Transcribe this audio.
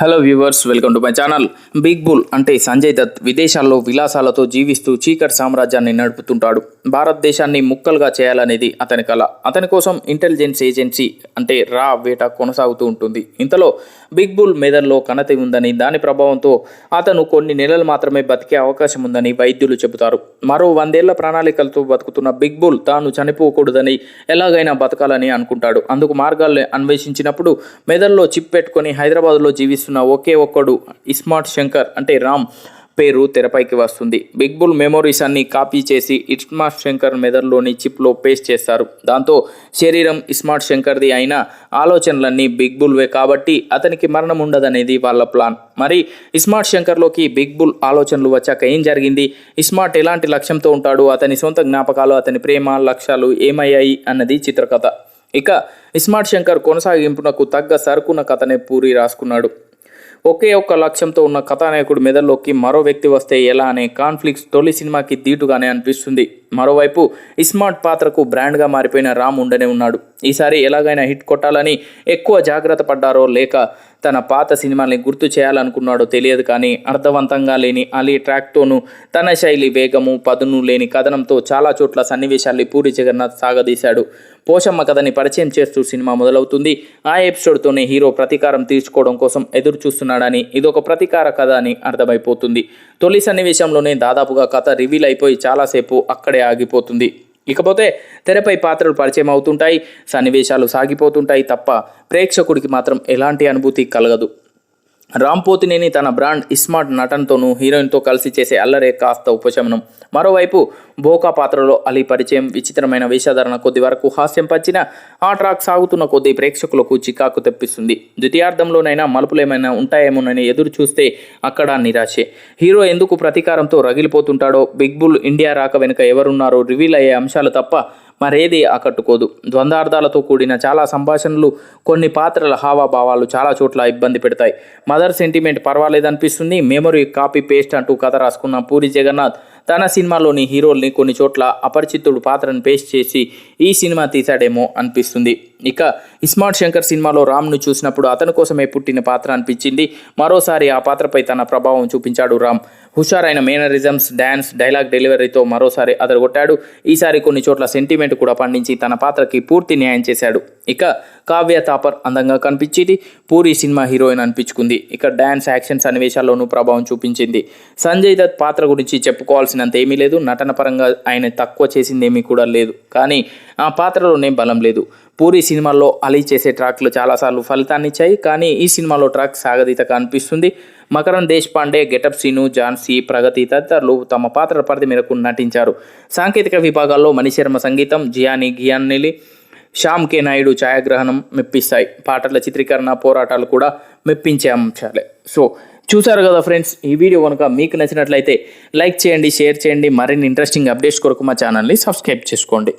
Hello viewers welcome to my channel big bull అంటే సంజయ్ దత్ విదేశాల్లో విలాసాలతో జీవిస్తూ చీకటి సామ్రాజ్యాన్ని నడుపుతుంటాడు. భారతదేశాన్ని ముక్కలుగా చేయాలనేది అతని కళ అతని కోసం ఇంటెలిజెన్స్ ఏజెన్సీ అంటే రా వేట కొనసాగుతూ ఉంటుంది. ఇంతలో బిగ్ బుల్ మెదడులో కణతి ఉందని దాని ప్రభావంతో అతను కొన్ని నెలలు మాత్రమే బతికే అవకాశం ఉందని వైద్యులు చెబుతారు. మరో వందేళ్ళ ప్రణాళికలతో బతుకుతున్న బిగ్ బుల్ తాను చనిపోకూడదని ఎలాగైనా బతకాలని అనుకుంటాడు. అందుకు మార్గాల్ని అన్వేషించినప్పుడు మెదడులో చిప్ పెట్టుకొని హైదరాబాద్లో చేస్తున్న ఒకే ఒక్కడు ఇస్మార్ట్ శంకర్ అంటే రామ్ పేరు తెరపైకి వస్తుంది. బిగ్ బుల్ మెమోరీస్ అన్ని కాపీ చేసి ఇస్మార్ట్ శంకర్ మెదడులోని చిప్లో పేస్ట్ చేస్తారు. దాంతో శరీరం ఇస్మార్ట్ శంకర్ది అయిన ఆలోచనలన్నీ బిగ్ బుల్వే కాబట్టి అతనికి మరణం ఉండదనేది వాళ్ళ ప్లాన్. మరి ఇస్మార్ట్ శంకర్లోకి బిగ్ బుల్ ఆలోచనలు వచ్చాక ఏం జరిగింది? ఇస్మార్ట్ ఎలాంటి లక్ష్యంతో ఉంటాడు? అతని సొంత జ్ఞాపకాలు అతని ప్రేమ లక్ష్యాలు ఏమయ్యాయి అన్నది చిత్రకథ. ఇక ఇస్మార్ట్ శంకర్ కొనసాగింపునకు తగ్గ సరుకున్న కథనే పూరి రాసుకున్నాడు. ఒకే ఒక్క లక్ష్యంతో ఉన్న కథానాయకుడు మెదడులోకి మరో వ్యక్తి వస్తే ఎలా అనే కాన్ఫ్లిక్ట్స్ తొలి సినిమాకి దీటుగానే అనిపిస్తుంది. మరోవైపు ఇస్మార్ట్ పాత్రకు బ్రాండ్గా మారిపోయిన రామ్ ఉండనే ఉన్నాడు. ఈసారి ఎలాగైనా హిట్ కొట్టాలని ఎక్కువ జాగ్రత్త పడ్డారో లేక తన పాత సినిమాల్ని గుర్తు చేయాలనుకున్నాడో తెలియదు కానీ అర్థవంతంగా లేని అలీ ట్రాక్తోనూ తన శైలి వేగము పదును లేని కథనంతో చాలా చోట్ల సన్నివేశాల్ని పూరి జగన్నాథ్ సాగదీశాడు. పోషమ్మ కథని పరిచయం చేస్తూ సినిమా మొదలవుతుంది. ఆ ఎపిసోడ్తోనే హీరో ప్రతీకారం తీర్చుకోవడం కోసం ఎదురు చూస్తున్నాడని ఇదొక ప్రతీకార కథ అని అర్థమైపోతుంది. తొలి సన్నివేశంలోనే దాదాపుగా కథ రివీల్ అయిపోయి చాలాసేపు అక్కడే ఆగిపోతుంది. ఇకపోతే తెరపై పాత్రలు పరిచయం అవుతుంటాయి సన్నివేశాలు సాగిపోతుంటాయి తప్ప ప్రేక్షకుడికి మాత్రం ఎలాంటి అనుభూతి కలగదు. రాంపోతినేని తన బ్రాండ్ ఇస్మార్ట్ నటనతోనూ హీరోయిన్తో కలిసి చేసే అల్లరే కాస్త ఉపశమనం. మరోవైపు బోకా పాత్రలో అలీ పరిచయం విచిత్రమైన వేషధారణ కొద్ది వరకు హాస్యం పచ్చిన ఆ ట్రాక్ సాగుతున్న కొద్ది ప్రేక్షకులకు చికాకు తెప్పిస్తుంది. ద్వితీయార్థంలోనైనా మలుపులేమైనా ఉంటాయేమోనని ఎదురు చూస్తే అక్కడ నిరాశే. హీరో ఎందుకు ప్రతీకారంతో రగిలిపోతుంటాడో బిగ్ బుల్ ఇండియా రాక వెనుక ఎవరున్నారో రివీల్ అయ్యే అంశాలు తప్ప మరేది ఆకట్టుకోదు. ద్వంద్వార్థాలతో కూడిన చాలా సంభాషణలు కొన్ని పాత్రల హావాభావాలు చాలా చోట్ల ఇబ్బంది పెడతాయి. మదర్ సెంటిమెంట్ పర్వాలేదనిపిస్తుంది. మెమొరీ కాపీ పేస్ట్ అంటూ కథ రాసుకున్న పూరి జగన్నాథ్ తన సినిమాలోని హీరోల్ని కొన్ని చోట్ల అపరిచితుడు పాత్రను పేస్ట్ చేసి ఈ సినిమా తీశాడేమో అనిపిస్తుంది. ఇక ఇస్మార్ట్ శంకర్ సినిమాలో రామ్ను చూసినప్పుడు అతని కోసమే పుట్టిన పాత్ర అనిపించింది. మరోసారి ఆ పాత్రపై తన ప్రభావం చూపించాడు రామ్. హుషారైన మేనరిజమ్స్ డ్యాన్స్ డైలాగ్ డెలివరీతో మరోసారి అదరగొట్టాడు. ఈసారి కొన్ని చోట్ల సెంటిమెంట్ కూడా పండించి తన పాత్రకి పూర్తి న్యాయం చేశాడు. ఇక కావ్య తాపర్ అందంగా కనిపించింది. పూరి సినిమా హీరోయిన్ అనిపించుకుంది. ఇక డ్యాన్స్ యాక్షన్ సన్నివేశాల్లోనూ ప్రభావం చూపించింది. సంజయ్ దత్ పాత్ర గురించి చెప్పుకోవాల్సినంత ఏమీ లేదు. నటన పరంగా ఆయన తక్కువ చేసిందేమీ కూడా లేదు. కానీ ఆ పాత్రలోనే బలం లేదు. పూరి సినిమాల్లో అలీ చేసే ట్రాక్లు చాలాసార్లు ఫలితాన్ని ఇచ్చాయి కానీ ఈ సినిమాలో ట్రాక్ సాగదీత అనిపిస్తుంది. మకరన్ దేశ్పాండే గెటప్ సీను ఝాన్సీ ప్రగతి తదితరులు తమ పాత్ర పరిధి మేరకు నటించారు. సాంకేతిక విభాగాల్లో మణిశర్మ సంగీతం జియాని గియాన్నిలి శ్యామ్ కే. నాయుడు ఛాయాగ్రహణం మెప్పిస్తాయి. పాటల చిత్రీకరణ పోరాటాలు కూడా మెప్పించే అంశాలే. సో చూసారు కదా ఫ్రెండ్స్ ఈ వీడియో కనుక మీకు నచ్చినట్లయితే లైక్ చేయండి షేర్ చేయండి. మరిన్ని ఇంట్రెస్టింగ్ అప్డేట్స్ కొరకు మా ఛానల్ని సబ్స్క్రైబ్ చేసుకోండి.